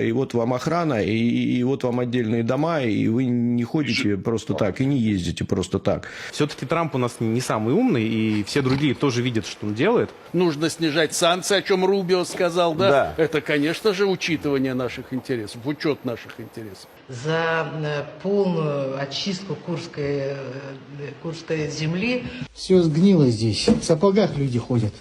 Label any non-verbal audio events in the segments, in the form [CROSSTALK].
И вот вам охрана, и, и вот вам отдельные дома, и вы не ходите просто так, и не ездите просто так. Все-таки Трамп у нас не самый умный, и все другие тоже видят, что он делает. Нужно снижать санкции, о чем Рубио сказал, да? Да. Это, конечно же, учитывание наших интересов, учет наших интересов. за э, полную очистку Курской, э, Курской земли. Все сгнило здесь. В сапогах люди ходят.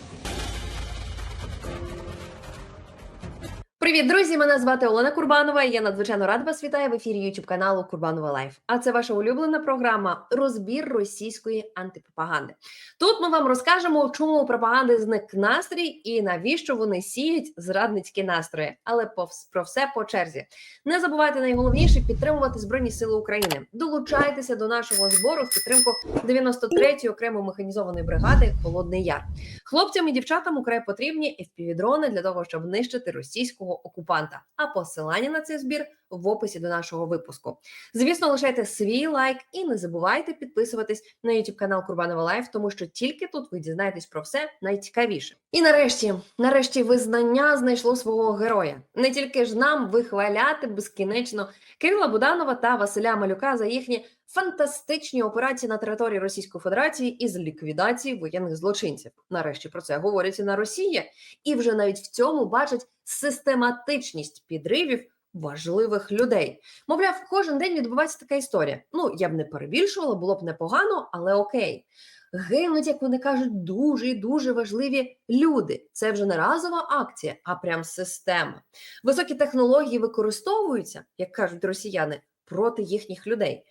Привіт, друзі! Мене звати Олена Курбанова. і Я надзвичайно рада вас вітаю в ефірі YouTube каналу Курбанова Лайф. А це ваша улюблена програма Розбір російської антипропаганди. Тут ми вам розкажемо, чому у пропаганди зник настрій і навіщо вони сіють зрадницькі настрої. Але повс- про все по черзі. Не забувайте найголовніше підтримувати Збройні Сили України. Долучайтеся до нашого збору в підтримку 93-ї окремо механізованої бригади Холодний Яр. Хлопцям і дівчатам украй потрібні FPV-дрони для того, щоб нищити російського окупанта. А посилання на цей збір в описі до нашого випуску. Звісно, лишайте свій лайк і не забувайте підписуватись на YouTube канал Курбанова Лайф, тому що тільки тут ви дізнаєтесь про все найцікавіше. І нарешті, нарешті, визнання знайшло свого героя. Не тільки ж нам вихваляти безкінечно Кирила Буданова та Василя Малюка за їхні фантастичні операції на території Російської Федерації із ліквідації воєнних злочинців. Нарешті про це говорять і на Росії, і вже навіть в цьому бачать систематичність підривів важливих людей. Мовляв, кожен день відбувається така історія. Ну я б не перебільшувала, було б непогано, але окей. Гинуть, як вони кажуть, дуже і дуже важливі люди. Це вже не разова акція, а прям система. Високі технології використовуються, як кажуть росіяни, проти їхніх людей.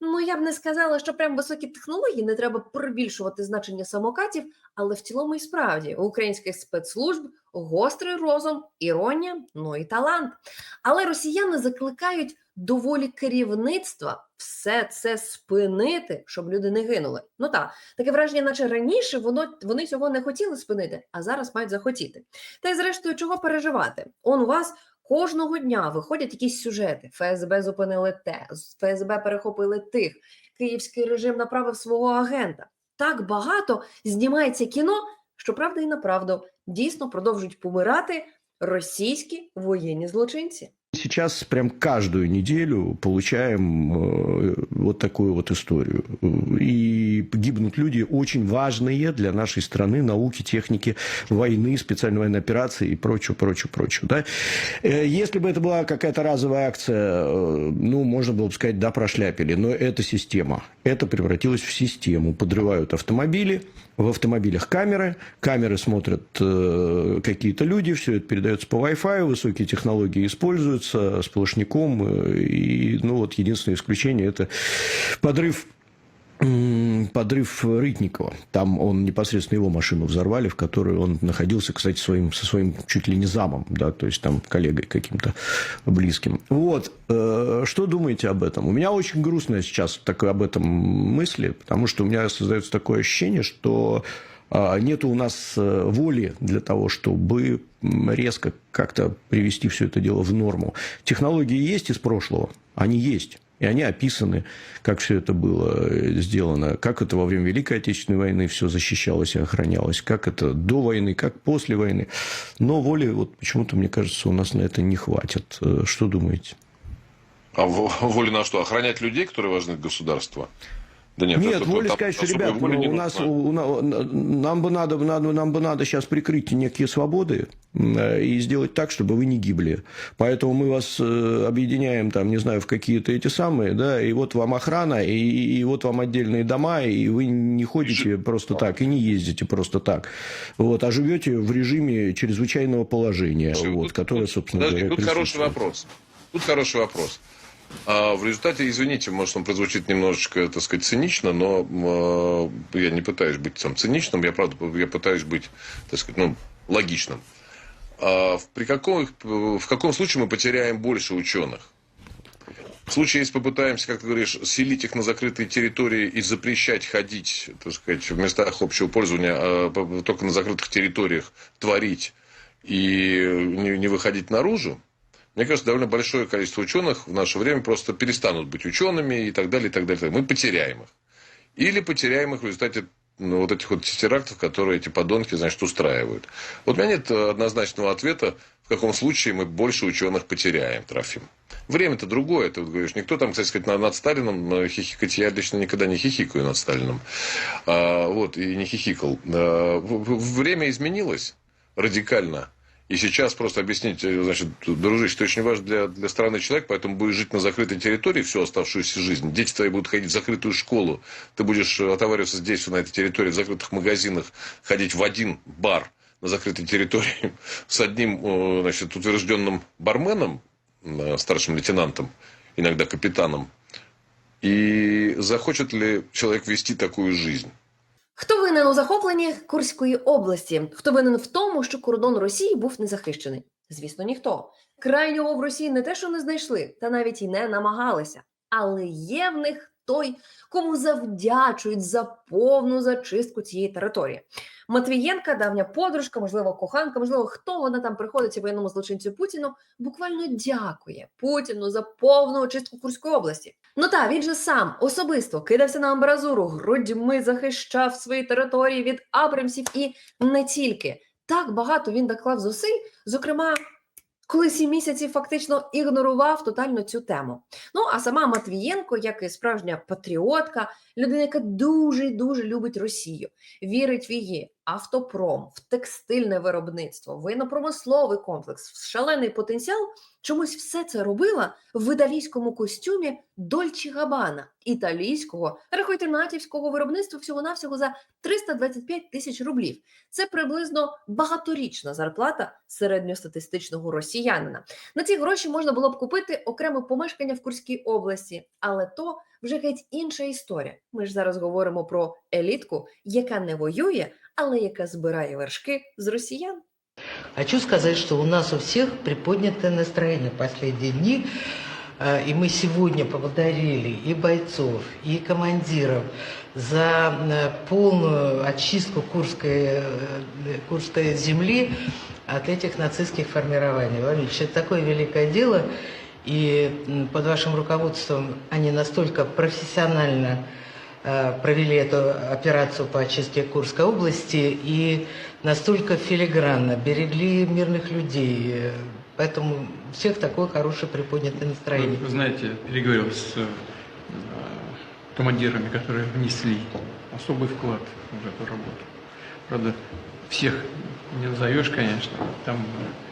Ну, я б не сказала, що прям високі технології не треба перебільшувати значення самокатів, але в цілому і справді у українських спецслужб гострий розум, іронія, ну і талант. Але росіяни закликають доволі керівництва все це спинити, щоб люди не гинули. Ну так, таке враження, наче раніше воно вони цього не хотіли спинити, а зараз мають захотіти. Та й зрештою, чого переживати? Он у вас кожного дня виходять якісь сюжети. ФСБ зупинили те, ФСБ перехопили тих. Київський режим направив свого агента. Так багато знімається кіно, що правда і направду дійсно продовжують помирати російські воєнні злочинці. Сейчас прям каждую неделю получаем э, вот такую вот историю. И гибнут люди очень важные для нашей страны, науки, техники, войны, специальной военной операции и прочее, прочее, прочее. Да? Э, Если бы это была какая-то разовая акция, э, ну, можно было бы сказать, да, прошляпили. Но это система. Это превратилось в систему. Подрывают автомобили, в автомобилях камеры, камеры смотрят какие-то люди, все это передается по Wi-Fi, высокие технологии используются сплошняком, э, и, ну, вот единственное исключение – это подрыв подрыв Рытникова. Там он непосредственно его машину взорвали, в которой он находился, кстати, своим, со своим чуть ли не замом, да, то есть там коллегой каким-то близким. Вот. Э, Что думаете об этом? У меня очень грустно сейчас такое об этом мысли, потому что у меня создается такое ощущение, что нет у нас э, воли для того, чтобы резко как-то привести все это дело в норму. Технологии есть из прошлого, они есть. И они описаны, как все это было э, сделано, как это во время Великой Отечественной войны все защищалось и охранялось, как это до войны, как после войны. Но воли, вот почему-то, мне кажется, у нас на это не хватит. Э, Что думаете? А в- воля на что? Охранять людей, которые важны для государства? Да нет, Нет, это- воля там сказать, что, ребят, воли ну, у нас, у, на- нам, бы надо, надо, нам бы надо сейчас прикрыть некие свободы э, и сделать так, чтобы вы не гибли. Поэтому мы вас э, объединяем, там, не знаю, в какие-то эти самые, да, и вот вам охрана, и, и вот вам отдельные дома, и вы не ходите просто так, и не ездите просто так, вот, а живете в режиме чрезвычайного положения, Слушай, вот, которое, собственно подожди, говоря, тут хороший вопрос. Тут хороший вопрос. А в результате, извините, может, он прозвучит немножечко, так сказать, цинично, но э, я не пытаюсь быть там циничным, я правда, я пытаюсь быть, так сказать, ну, логичным. А при каком, в каком случае мы потеряем больше ученых? В случае, если попытаемся, как ты говоришь, селить их на закрытые территории и запрещать ходить, так сказать, в местах общего пользования, а только на закрытых территориях творить и не выходить наружу, мне кажется, довольно большое количество ученых в наше время просто перестанут быть учеными и так далее, и так далее. Мы потеряем их. Или потеряем их в результате ну, вот этих вот терактов, которые эти подонки, значит, устраивают. Вот у меня нет э, однозначного ответа, в каком случае мы больше ученых потеряем, Трофим. Время-то другое, ты вот говоришь. Никто там, кстати сказать, над, Сталином э, хихикать, я лично никогда не хихикаю над Сталином. А, вот, и не хихикал. А, время изменилось радикально. И сейчас просто объяснить, э, значит, дружище, ты очень важен для, для страны человек, поэтому будешь жить на закрытой территории всю оставшуюся жизнь. Дети твои будут ходить в закрытую школу. Ты будешь э, отовариваться здесь, на этой территории, в закрытых магазинах, ходить в один бар на закрытой территории [LAUGHS] с одним, э, значит, утвержденным барменом, старшим лейтенантом, иногда капитаном. И захочет ли человек вести такую жизнь? Хто винен у захопленні Курської області? Хто винен в тому, що кордон Росії був незахищений? Звісно, ніхто. Крайнього в Росії не те, що не знайшли, та навіть і не намагалися. Але є в них той, кому завдячують за повну зачистку цієї території. Матвієнка, давня подружка, можливо, коханка, можливо, хто вона там приходиться воєнному злочинцю Путіну, буквально дякує Путіну за повну очистку Курської області. Ну та він же сам особисто кидався на амбразуру, грудьми захищав свої території від абрамсів і не тільки. Так багато він доклав зусиль, зокрема, коли сім місяців фактично ігнорував тотально цю тему. Ну а сама Матвієнко, як і справжня патріотка, людина, яка дуже дуже любить Росію, вірить в її автопром, в текстильне виробництво, воєнно-промисловий комплекс, шалений потенціал. Чомусь все це робила в італійському костюмі Дольчі Габана, італійського рахуйте-натівського виробництва всього-навсього за 325 тисяч рублів. Це приблизно багаторічна зарплата середньостатистичного росіянина. На ці гроші можна було б купити окреме помешкання в Курській області, але то вже геть інша історія. Ми ж зараз говоримо про елітку, яка не воює, але яка збирає вершки з росіян. Хочу сказать, что у нас у всех приподнятое настроение в последние дни. Э, И мы сегодня поблагодарили и бойцов, и командиров за э, полную очистку Курской, э, Курской земли от этих нацистских формирований. Владимир Ильич, это такое великое дело, И под вашим руководством они настолько профессионально э, провели эту операцию по очистке Курской области и настолько филигранно берегли мирных людей. Поэтому у всех такое хорошее приподнятое Вы, настроение. вы знаете, переговорил с э, командирами, которые внесли особый вклад в эту работу. Правда, всех не назовешь, конечно. Там э,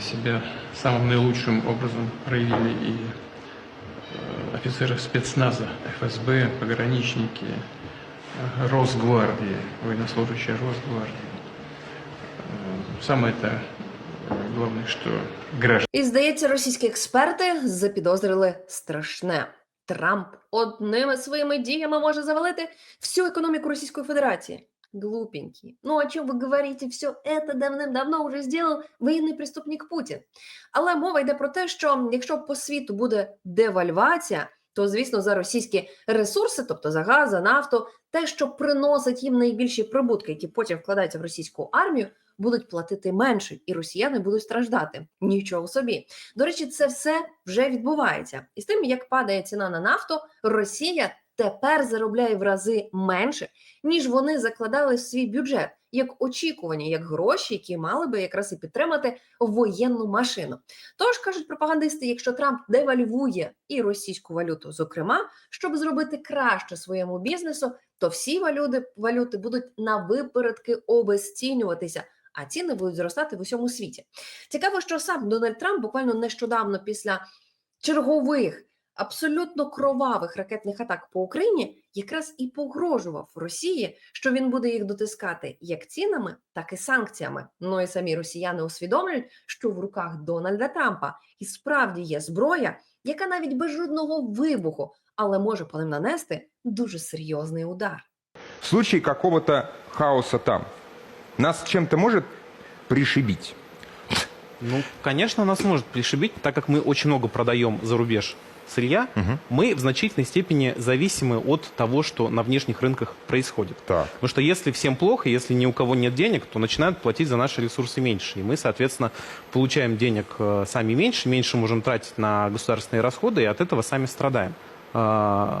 себя самым наилучшим образом проявили и э, офицеры спецназа, ФСБ, пограничники, э, Росгвардии, военнослужащие Росгвардии. Э, Самое это э, главное, что граждане І здається, російські експерти запідозрили страшне. Трамп одними своїми діями може завалити всю економіку Російської Федерації. Глупенький. Ну, о чем вы говорите? Все это давним-давно уже сделал воєнний преступник Путін. Але мова йде про те, що якщо по світу буде девальвація, то звісно за російські ресурси, тобто за газ, за нафту, те, що приносить їм найбільші прибутки, які потім вкладаються в російську армію, будуть платити менше, і росіяни будуть страждати. Нічого собі. До речі, це все вже відбувається. І з тим, як падає ціна на нафту, Росія тепер заробляє в рази менше, ніж вони закладали в свій бюджет, як очікування, як гроші, які мали би якраз і підтримати воєнну машину. Тож кажуть пропагандисти, якщо Трамп девальвує і російську валюту, зокрема, щоб зробити краще своєму бізнесу, то всі валюти, валюти будуть на випередки обезцінюватися. А ціни будуть зростати в усьому світі. Цікаво, що сам Дональд Трамп буквально нещодавно після чергових абсолютно кровавих ракетних атак по Україні якраз і погрожував Росії, що він буде їх дотискати як цінами, так і санкціями. Ну і самі росіяни усвідомлюють, що в руках Дональда Трампа і справді є зброя, яка навіть без жодного вибуху, але може по ним нанести дуже серйозний удар. В случае какого-то хаоса там, нас чем-то может пришибить? Ну, конечно, нас может пришибить, так как мы очень много продаем за рубеж сырья, мы в значительной степени зависимы от того, что на внешних рынках происходит. Так. Потому что если всем плохо, если ни у кого нет денег, то начинают платить за наши ресурсы меньше. И мы, соответственно, получаем денег э, сами меньше, меньше можем тратить на государственные расходы, и от этого сами страдаем.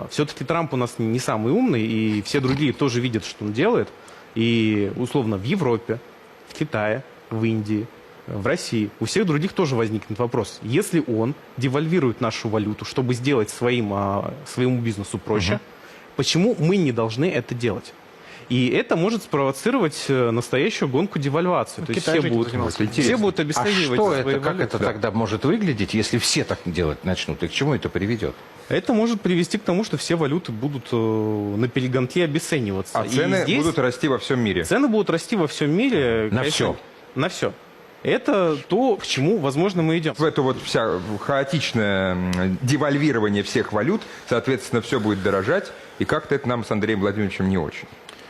все-таки Трамп у нас не самый умный, и все другие тоже видят, что он делает. И условно в Европе, в Китае, в Индии, в России, у всех других тоже возникнет вопрос. Если он девальвирует нашу валюту, чтобы сделать своим, а, своему бизнесу проще, почему мы не должны это делать? И это может спровоцировать э, настоящую гонку девальвации. То есть все будут, все будут А обесценивать что свои это, как валюты. это тогда может выглядеть, если все так делать начнут? И к чему это приведет? Это может привести к тому, что все валюты будут э, на перегонке обесцениваться. А И цены здесь будут расти во всем мире. цены будут расти во всем мире. На конечно, всё. На все. Это то, к чему, возможно, мы идем. В это вот вся хаотичное м, девальвирование всех валют, соответственно, все будет дорожать, и как-то это нам с Андреем Владимировичем не очень.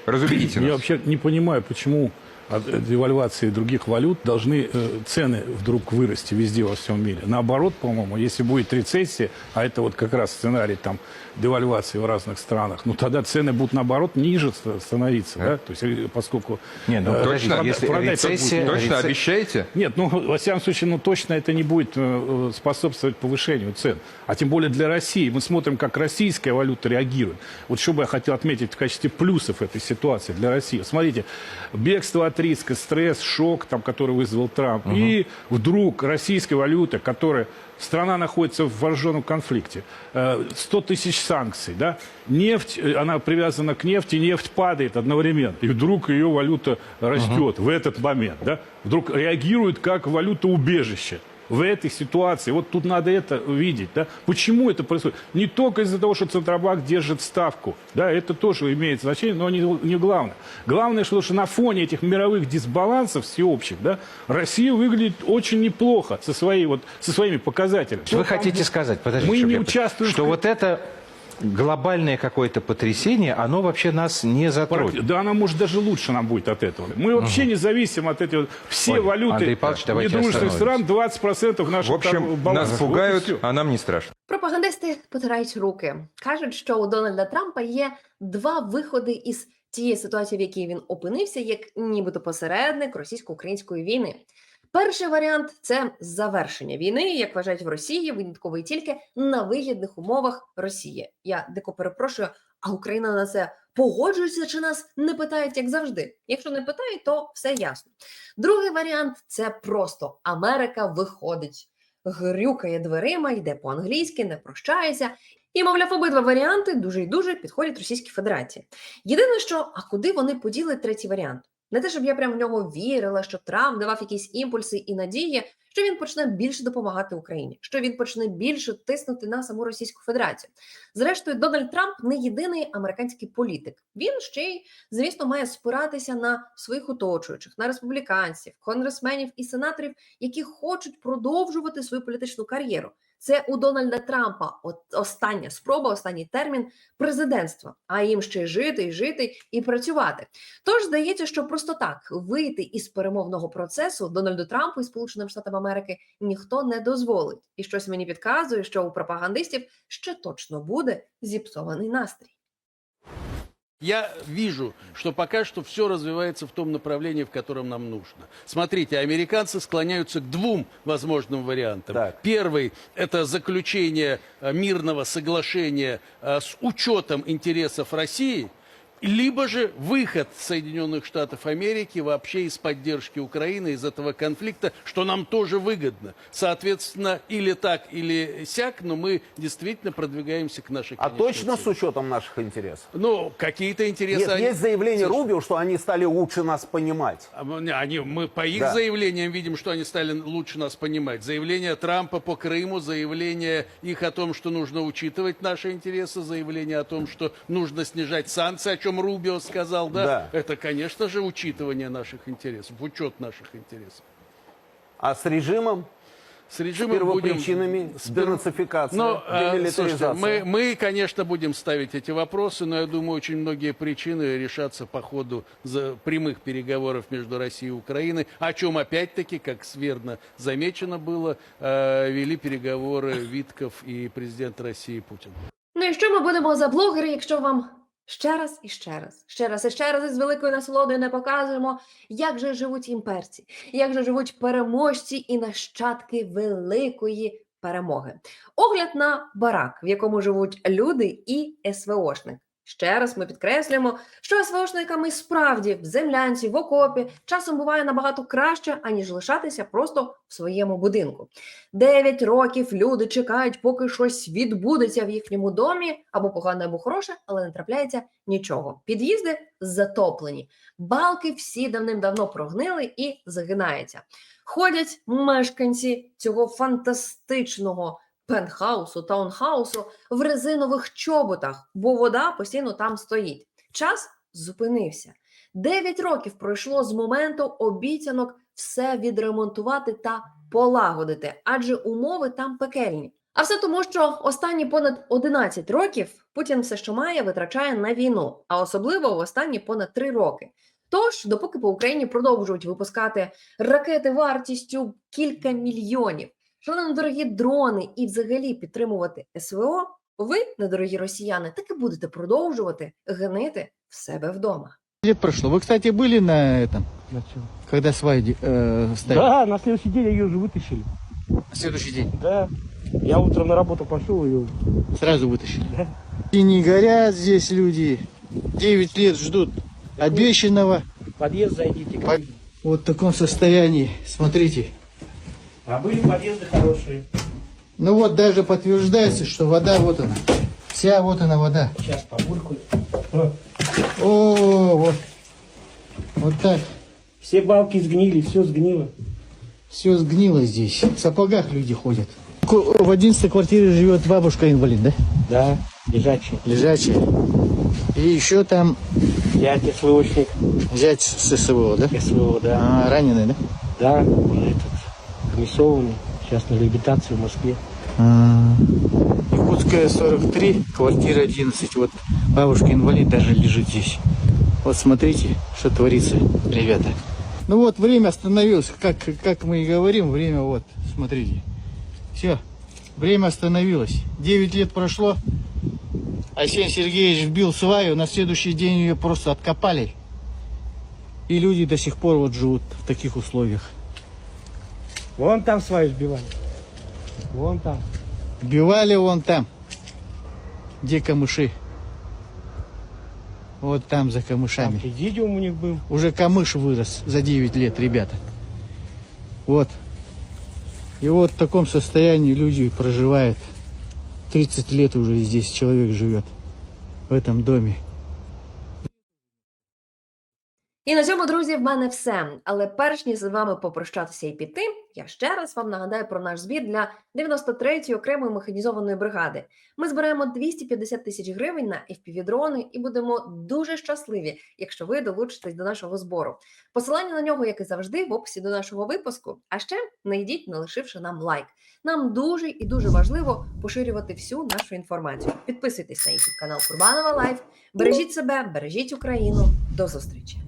Разубедите Я нас. вообще не понимаю, почему от девальвации других валют должны э, цены вдруг вырасти везде во всем мире. Наоборот, по-моему, если будет рецессия, а это вот как раз сценарий там девальвации в разных странах, ну тогда цены будут наоборот ниже ст- становиться, да? То есть э, поскольку Не, ну э, прода- если рецессия-. Точно обещаете? Нет, ну, во всяком случае, ну, точно это не будет э, способствовать повышению цен. А тем более для России. Мы смотрим, как российская валюта реагирует. Вот что бы я хотел отметить в качестве плюсов этой ситуации для России. Смотрите, бегство от риска, стресс, шок, там, который вызвал Трамп. И вдруг российская валюта, которая... Страна находится в вооруженном конфликте. Э, 100 тысяч санкций, да? Нефть, э, она привязана к нефти, нефть падает одновременно. И вдруг ее валюта растет в этот момент, да? Вдруг реагирует как валюта убежища в этой ситуации. Вот тут надо это видеть, да? Почему это происходит? Не только из-за того, что Центробанк держит ставку, да, это тоже имеет значение, но не, не главное. Главное, что, что на фоне этих мировых дисбалансов всеобщих, да, Россия выглядит очень неплохо со, своей, вот, со своими показателями. Вы Что там хотите будет? сказать, подождите, мы чтоб не я- участвуем что в... вот это глобальное какое-то потрясение, оно вообще нас не затронет. Да она, может, даже лучше нам будет от этого. Мы вообще не зависим от этого. Все Ой, валюты Андрей Павлович, давайте недружественных стран остановимся. 20% В наших там общем, балансов. нас Вот и пугают, всё. а нам не страшно. Пропагандисти потирають руки. Кажуть, що у Дональда Трампа є два виходи із тієї ситуації, в якій він опинився, як нібито посередник російсько-української війни. Перший варіант це завершення війни, як вважають в Росії, винятково і тільки на вигідних умовах Росії. Я дико перепрошую, а Україна на це погоджується чи нас не питають, як завжди. Якщо не питають, то все ясно. Другий варіант це просто Америка виходить грюкає дверима, йде по-англійськи, не прощається. І, мовляв, обидва варіанти дуже і дуже підходять Російській Федерації. Єдине, що а куди вони поділи третій варіант? Не те, щоб я прям в нього вірила, що Трамп давав якісь імпульси і надії, що він почне більше допомагати Україні, що він почне більше тиснути на саму Російську Федерацію. Зрештою, Дональд Трамп не єдиний американський політик. Він ще й, звісно, має спиратися на своїх оточуючих, на республіканців, конгресменів і сенаторів, які хочуть продовжувати свою політичну кар'єру. Це у Дональда Трампа от остання спроба, останній термін президентства. А їм ще жити, і жити, і працювати. Тож здається, що просто так вийти із перемовного процесу Дональду Трампу і Сполученим Штатам Америки ніхто не дозволить. І щось мені підказує, що у пропагандистів ще точно буде зіпсований настрій. Я вижу, что пока что все развивается в том направлении, в котором нам нужно. Смотрите, американцы склоняются к двум возможным вариантам. Первый – это заключение э, мирного соглашения э, с учетом интересов России, либо же выход Соединенных Штатов Америки вообще из поддержки Украины, из этого конфликта, что нам тоже выгодно. Соответственно, или так, или сяк, но мы действительно продвигаемся к нашей А точно с цели. учетом наших интересов? Ну, какие-то интересы... Нет, они- есть заявление Слушай, Рубио, что они стали лучше нас понимать. а мы- Они, мы по их Да. заявлениям видим, что они стали лучше нас понимать. Заявление Трампа по Крыму, заявление их о том, что нужно учитывать наши интересы, заявление о том, что нужно снижать санкции, о чем Рубио сказал, да? Да. Это, конечно же, учитывание наших интересов, учет наших интересов. А с режимом, С с режимом будем... первопричинами, с с пер- денацификацией, Ну, э, демилитаризацией? слушайте, мы, мы, конечно, будем ставить эти вопросы, но я думаю, очень многие причины решатся по ходу за прямых переговоров между Россией и Украиной, о чем, опять-таки, как верно замечено было, э, вели переговоры Витков и президент России Путин. Ну і що ми будемо за блогери, якщо вам ще раз і ще раз, ще раз і ще раз із великою насолодою не показуємо, як же живуть імперці, як же живуть переможці і нащадки великої перемоги. Огляд на барак, в якому живуть люди і СВОшник. Ще раз ми підкреслюємо, що СВОшниками справді в землянці, в окопі часом буває набагато краще, аніж лишатися просто в своєму будинку. Дев'ять років люди чекають, поки щось відбудеться в їхньому домі, або погане, або хороше, але не трапляється нічого. Під'їзди затоплені, балки всі давним-давно прогнили і загинаються. Ходять мешканці цього фантастичного пентхаусу, таунхаусу в резинових чоботах, бо вода постійно там стоїть. Час зупинився. Дев'ять років пройшло з моменту обіцянок все відремонтувати та полагодити, адже умови там пекельні. А все тому, що останні понад 11 років Путін все, що має, витрачає на війну, а особливо в останні понад 3 роки. Тож, допоки по Україні продовжують випускати ракети вартістю кілька мільйонів, шалено дорогі дрони і взагалі підтримувати СВО, ви, недорогі росіяни, так і будете продовжувати гнити в себе вдома. Лет прошло. Вы, кстати, были на этом, когда свадьбу э, ставили? Да, на следующий день ее уже вытащили. На следующий день. Да. Я утром на работу пошел ее. Сразу вытащили. И не горят здесь люди. Девять лет ждут обещанного. В подъезд зайдите. По- Вот в таком состоянии. Смотрите. А были подъезды хорошие. Ну вот даже подтверждается, что вода вот она. Вся вот она вода. Сейчас побулькают. О, вот. Вот так. Все балки сгнили, все сгнило. Все сгнило здесь. В сапогах люди ходят. В 11 квартире живет бабушка инвалид, да? Да, лежачие. Лежачая. И еще там Дядь СВОшник. зять с СВО, да? СВО, да. А, раненый, да? Да, он этот, комиссованный. Сейчас на реабилитации в Москве. Якутская 43, квартира 11. Вот бабушка инвалид даже лежит здесь. Вот смотрите, что творится, ребята. Ну вот время остановилось, как, как мы и говорим, время вот, смотрите. Все, время остановилось. 9 лет прошло. Арсений Сергеевич вбил сваю, на следующий день ее просто откопали. И люди до сих пор вот живут в таких условиях. Вон там свою сбивали. Вон там. Бивали вон там, где камыши. Вот там за Там камышами. президиум у них был. Уже камыш вырос за 9 лет, ребята. Вот. И вот в таком состоянии люди проживают. 30 лет уже здесь человек живет. В этом доме. І на цьому, друзі, в мене все. Але перш ніж з вами попрощатися і піти, я ще раз вам нагадаю про наш збір для 93-ї окремої механізованої бригади. Ми збираємо 250 тисяч гривень на FPV-дрони і будемо дуже щасливі, якщо ви долучитесь до нашого збору. Посилання на нього, як і завжди, в описі до нашого випуску. А ще не йдіть, не лишивши нам лайк. Нам дуже і дуже важливо поширювати всю нашу інформацію. Підписуйтесь на YouTube канал Курбанова Лайф. Бережіть себе, бережіть Україну. До зустрічі!